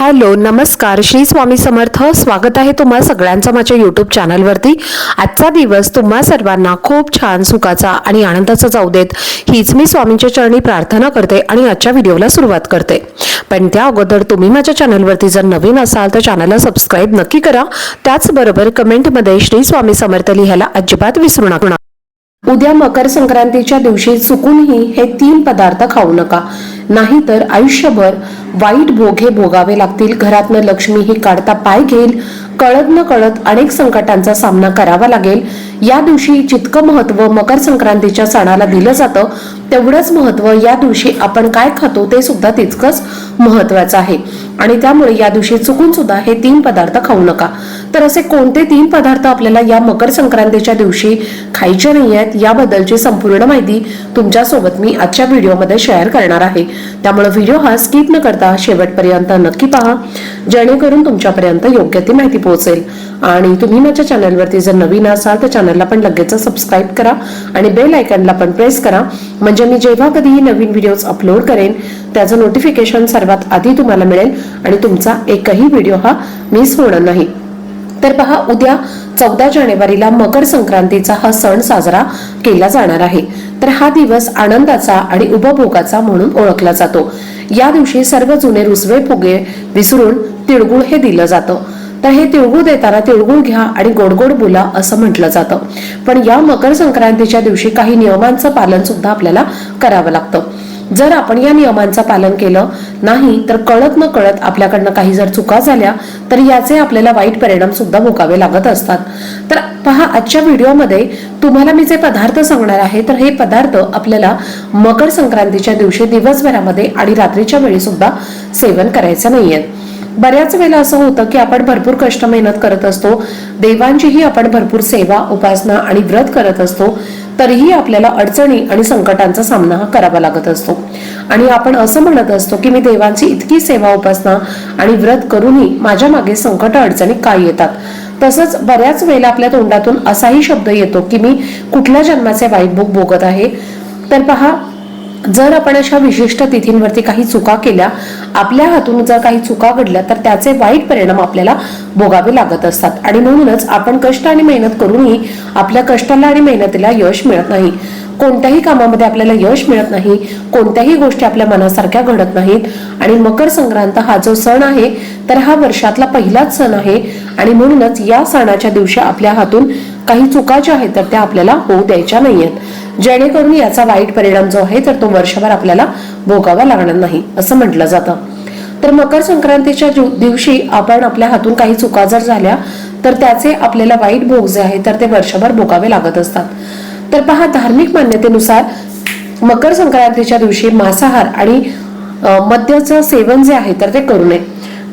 Hello नमस्कार. श्री स्वामी समर्थ. स्वागत आहे तुम्हा सगळ्यांचं माझ्या यूट्यूब चॅनलवरती आजचा दिवस तुम्हा सर्वांना खूप छान सुखाचा आणि आनंदाचा जाऊ देत. हीच मी स्वामींच्या चरणी प्रार्थना करते आणि आजच्या व्हिडिओला सुरुवात करते. पण त्या अगोदर तुम्ही माझ्या चॅनलवरती जर नवीन असाल तर चॅनलला सबस्क्राईब नक्की करा. त्याचबरोबर कमेंटमध्ये श्री स्वामी समर्थ लिहायला अजिबात विसरू नका. उद्या मकर संक्रांतीच्या दिवशी चुकूनही हे तीन पदार्थ खाऊ नका. नाहीतर आयुष्यभर वाईट भोगे भोगावे लागतील. घरातनं लक्ष्मी ही काढता पाय घेईल. कळत न कळत अनेक संकटांचा सामना करावा लागेल. या दिवशी जितकं महत्त्व मकर संक्रांतीच्या सणाला दिलं जातं तेवढंच महत्त्व या दिवशी आपण काय खातो ते सुद्धा तितकंच महत्वाचं आहे. आणि त्यामुळे या दिवशी चुकून सुद्धा हे तीन पदार्थ खाऊ नका. तर असे कोणते तीन पदार्थ आपल्याला या मकर संक्रांतीच्या दिवशी खायचे नाही आहेत याबद्दलची संपूर्ण माहिती तुमच्यासोबत मी आजच्या व्हिडिओमध्ये शेअर करणार आहे. त्यामुळे व्हिडिओ हा स्किप न करता शेवटपर्यंत नक्की पहा जेणेकरून तुमच्यापर्यंत योग्य ती माहिती पोहोचेल. आणि तुम्ही माझ्या चॅनलवरती जर नवीन असाल तर चॅनलला पण लगेच सबस्क्राईब करा आणि बेल आयकनला पण प्रेस करा. म्हणजे मी जेव्हा कधीही नवीन व्हिडिओज अपलोड करेन त्याचं नोटिफिकेशन सर्वात आधी तुम्हाला मिळेल आणि तुमचा एकही व्हिडिओ हा मिस होणार नाही. तर पहा उद्या चौदा जानेवारीला मकर संक्रांतीचा हा सण साजरा केला जाणार आहे. तर हा दिवस आनंदाचा आणि उपभोगाचा म्हणून ओळखला जातो. या दिवशी सर्व जुने रुसवे फुगे विसरून तिळगुळ हे दिलं जातं. तर हे तिळगुळ देताना तिळगुळ घ्या आणि गोड गोड बोला असं म्हटलं जातं. पण या मकर संक्रांतीच्या दिवशी काही नियमांचं पालन सुद्धा आपल्याला करावं लागतं. जर आपण या नियमांचं पालन केलं नाही तर कळत न कळत आपल्याकडनं काही जर चुका झाल्या तर याचे आपल्याला वाईट परिणाम सुद्धा भोगावे लागत असतात. तर पहा आजच्या व्हिडिओमध्ये तुम्हाला मी जे पदार्थ सांगणार आहे तर हे पदार्थ आपल्याला मकर संक्रांतीच्या दिवशी दिवसभरामध्ये आणि रात्रीच्या वेळी सुद्धा सेवन करायचं नाहीये. बऱ्याच वेळेला असं होतं की आपण भरपूर कष्ट मेहनत करत असतो देवांचीही आपण भरपूर सेवा उपासना आणि व्रत करत असतो तरीही आपल्याला अडचणी आणि संकटांचा सामना हा करावा लागत असतो. आणि आपण असं म्हणत असतो की मी देवांची इतकी सेवा उपासना आणि व्रत करूनही माझ्या मागे संकट अडचणी काय येतात? तसंच बऱ्याच वेळेला आपल्या तोंडातून असाही शब्द येतो की मी कुठल्या जन्माचे वाईट भोग भोगत आहे? तर पहा जर आपण अशा विशिष्ट तिथींवरती काही चुका केल्या आपल्या हातून जर काही चुका घडल्या तर त्याचे वाईट परिणाम आपल्याला भोगावे लागत असतात. आणि म्हणूनच आपण कष्ट आणि मेहनत करूनही आपल्या कष्टाला आणि मेहनतीला यश मिळत नाही. कोणत्याही कामामध्ये आपल्याला यश मिळत नाही. कोणत्याही गोष्टी आपल्या मनासारख्या घडत नाहीत. आणि मकर संक्रांत हा जो सण आहे तर हा वर्षातला पहिलाच सण आहे. आणि म्हणूनच या सणाच्या दिवशी आपल्या हातून काही चुका ज्या आहेत तर त्या आपल्याला होऊ द्यायच्या नाहीयेत. जेणेकरून याचा वाईट परिणाम जो आहे तर तो वर्षभर आपल्याला भोगावा लागणार नाही असं म्हटलं जातं. तर मकर संक्रांतीच्या दिवशी आपण आपल्या हातून काही चुका जर झाल्या तर त्याचे आपल्याला वाईट भोग जे आहे तर ते वर्षभर भोगावे लागत असतात. तर पहा धार्मिक मान्यतेनुसार मकर संक्रांतीच्या दिवशी मांसाहार आणि मद्याचं सेवन जे आहे तर ते करू नये.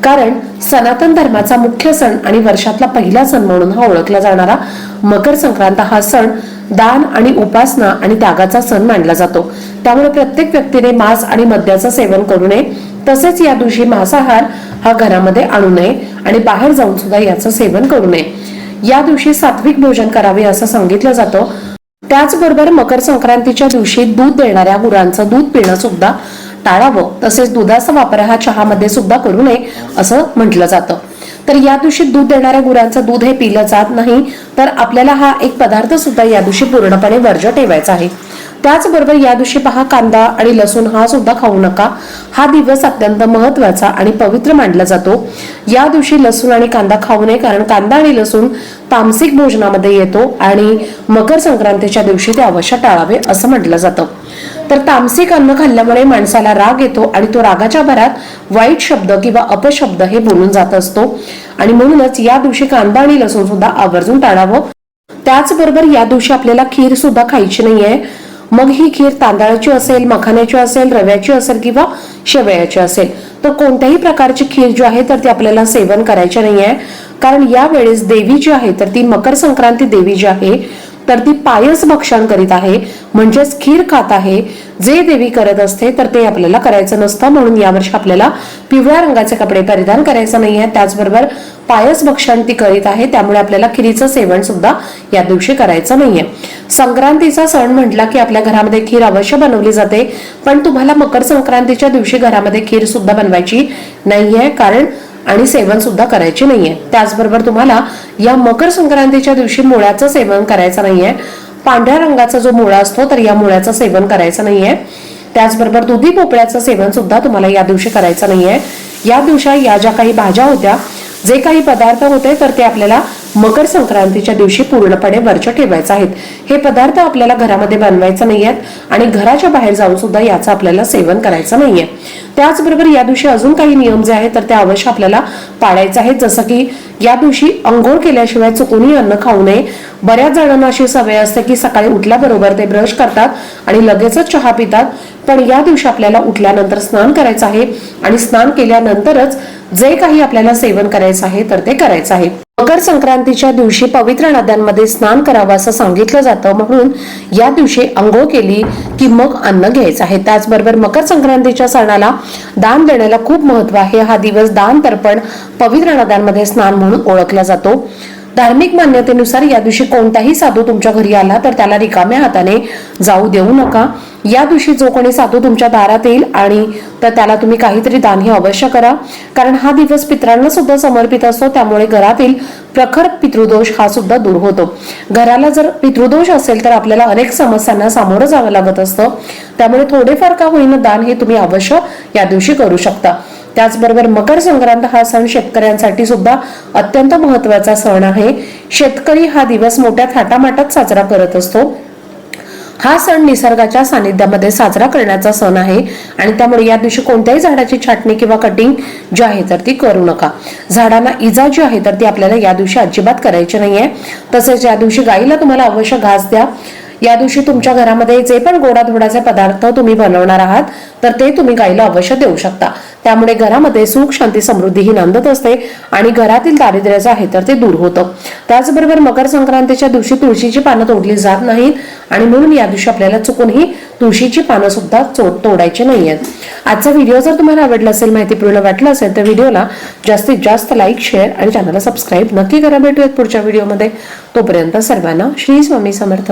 कारण सनातन धर्माचा मुख्य सण आणि वर्षातला पहिला सण म्हणून हा ओळखला जाणारा मकर संक्रांत हा सण दान आणि उपासना आणि त्यागाचा सण मानला जातो. त्यामुळे प्रत्येक व्यक्तीने मांस आणि मद्याचं सेवन करू नये. तसेच या दिवशी मांसाहार हा घरामध्ये आणू नये आणि बाहेर जाऊन सुद्धा याचं सेवन करू नये. या दिवशी सात्विक भोजन करावे असं सांगितलं जातं. त्याचबरोबर मकर संक्रांतीच्या दिवशी दूध देणाऱ्या गुरांचं दूध पिणं सुद्धा टाळावं. तसेच दुधाचा वापर हा चहामध्ये सुद्धा करू नये असं म्हटलं जातं. तर या दिवशी दूध देणाऱ्या गुरांचं दूध हे पिलं जात नाही. तर आपल्याला हा एक पदार्थ सुद्धा या दिवशी पूर्णपणे वर्ज ठेवायचा आहे. त्याचबरोबर या दिवशी पहा कांदा आणि लसूण हा सुद्धा खाऊ नका. हा दिवस अत्यंत महत्त्वाचा आणि पवित्र मानला जातो. या दिवशी लसूण आणि कांदा खाऊ नये कारण कांदा आणि लसूण तामसिक भोजनामध्ये येतो आणि मकर संक्रांतीच्या दिवशी ते अवश्य टाळावे असं म्हटलं जातं. तर तामसिक अन्न खाल्ल्यामुळे माणसाला राग येतो आणि तो रागाच्या भरात वाईट शब्द किंवा अपशब्द हे बोलून जात असतो. आणि म्हणूनच या दिवशी कांदा आणि लसूण सुद्धा आवर्जून टाळावं. त्याचबरोबर या दिवशी आपल्याला खीर सुद्धा खायची नाहीये. मग ही खीर तांदळाची असेल मखाण्याची असेल रव्याची असेल किंवा शेवयाची असेल तर कोणत्याही प्रकारची खीर जी आहे तर ती आपल्याला सेवन करायची नाहीये. कारण या वेळेस देवी जी आहे तर ती मकर संक्रांती देवी जी आहे तर ती पायस भक्षण करीत आहे म्हणजेच खीर खात आहे. जे देवी करत असते तर ते आपल्याला करायचं नसतं. म्हणून यावर्षी आपल्याला पिवळ्या रंगाचे कपडे परिधान करायचं नाही आहे. त्याचबरोबर पायस भक्षण ती करीत आहे त्यामुळे आपल्याला खिरीचं सेवन सुद्धा या दिवशी करायचं नाहीये संक्रांतीचा सण म्हटला की आपल्या घरामध्ये खीर अवश्य बनवली जाते पण तुम्हाला मकर संक्रांतीच्या दिवशी घरामध्ये खीर सुद्धा बनवायची नाहीये कारण आणि सेवन सुद्धा करायची नाहीये. त्याचबरोबर तुम्हाला या मकर संक्रांतीच्या दिवशी मुळ्याचं सेवन करायचं नाहीये. पांढऱ्या रंगाचा जो मुळा असतो तर या मुळ्याचं सेवन करायचं नाहीये. त्याचबरोबर दुधी भोपळ्याचं सेवन सुद्धा तुम्हाला या दिवशी करायचं नाहीये. या दिवशी या ज्या काही भाज्या होत्या जे काही पदार्थ होते तर ते आपल्याला मकर संक्रांतीच्या दिवशी पूर्णपणे वरच्या ठेवायचे आहेत. हे पदार्थ आपल्याला घरामध्ये बनवायचं नाही आहेत आणि घराच्या बाहेर जाऊन सुद्धा याचं आपल्याला सेवन करायचं नाहीये त्याचबरोबर या दिवशी अजून काही नियम जे आहेत तर ते अवश्य आपल्याला पाळायचे आहेत. जसं की या दिवशी अंघोळ केल्याशिवाय चुकूनही अन्न खाऊ नये. बऱ्याच जणांना अशी सवय असते की सकाळी उठल्याबरोबर ते ब्रश करतात आणि लगेचच चहा पितात. पण या दिवशी आपल्याला उठल्यानंतर स्नान करायचं आहे आणि स्नान केल्यानंतरच जे काही आपल्याला सेवन करायचं आहे तर ते करायचं आहे. मकर संक्रांतीच्या दिवशी पवित्र नद्यांमध्ये स्नान करावं असं सांगितलं जातं. म्हणून या दिवशी अंघोळ केली की मग अन्न घ्यायचं आहे. त्याचबरोबर मकर संक्रांतीच्या सणाला दान देण्याला खूप महत्त्व आहे. हा दिवस दान तर्पण पवित्र नद्यांमध्ये स्नान म्हणून ओळखला जातो. धार्मिक मान्यतेनुसार या दिवशी कोणताही साधू तुमच्या घरी आला तर त्याला रिकाम्या हाताने जाऊ देऊ नका. या दिवशी जो कोणी साधू तुमच्या दारात येईल आणि तर त्याला तुम्ही काहीतरी दान हे अवश्य करा. कारण हा दिवस पित्रांना सुद्धा समर्पित असतो त्यामुळे घरातील प्रखर पितृदोष हा सुद्धा दूर होतो. घराला जर पितृदोष असेल तर आपल्याला अनेक समस्यांना सामोरं जावं लागत असतं. त्यामुळे थोडेफार का होईना दान हे तुम्ही अवश्य या दिवशी करू शकता. त्याचबरोबर मकर संक्रांत हा सण शेतकऱ्यांसाठी सुद्धा अत्यंत महत्त्वाचा सण आहे. शेतकरी हा दिवस मोठ्या थाटामाटात साजरा करत असतो. हा सण निसर्गाच्या सानिध्यामध्ये साजरा करण्याचा सण आहे आणि त्यामुळे या दिवशी कोणत्याही झाडाची छाटणी किंवा कटिंग जी आहे तर ती करू नका. झाडांना इजा जी आहे तर ती आपल्याला या दिवशी अजिबात करायची नाहीये. तसेच या दिवशी गाईला तुम्हाला अवश्य घास द्या. या दिवशी तुमच्या घरामध्ये जे पण गोडाधोडाचे पदार्थ तुम्ही बनवणार आहात तर ते तुम्ही गाईला अवश्य देऊ शकता. त्यामुळे घरामध्ये सुख शांती समृद्धी ही नांदत असते आणि घरातील दारिद्र्य जे आहे तर ते दूर होतं. त्याचबरोबर मकर संक्रांतीच्या दिवशी तुळशीची पानं तोडली जात नाहीत आणि म्हणून या दिवशी आपल्याला चुकूनही तुळशीची पानं सुद्धा चो- तोडायची नाहीयेत. आजचा व्हिडिओ जर तुम्हाला आवडला असेल माहितीपूर्ण वाटलं असेल तर व्हिडिओला जास्तीत जास्त लाईक शेअर आणि चॅनलला सबस्क्राईब नक्की करा. भेटूयात पुढच्या व्हिडिओमध्ये. तोपर्यंत सर्वांना श्री स्वामी समर्थ.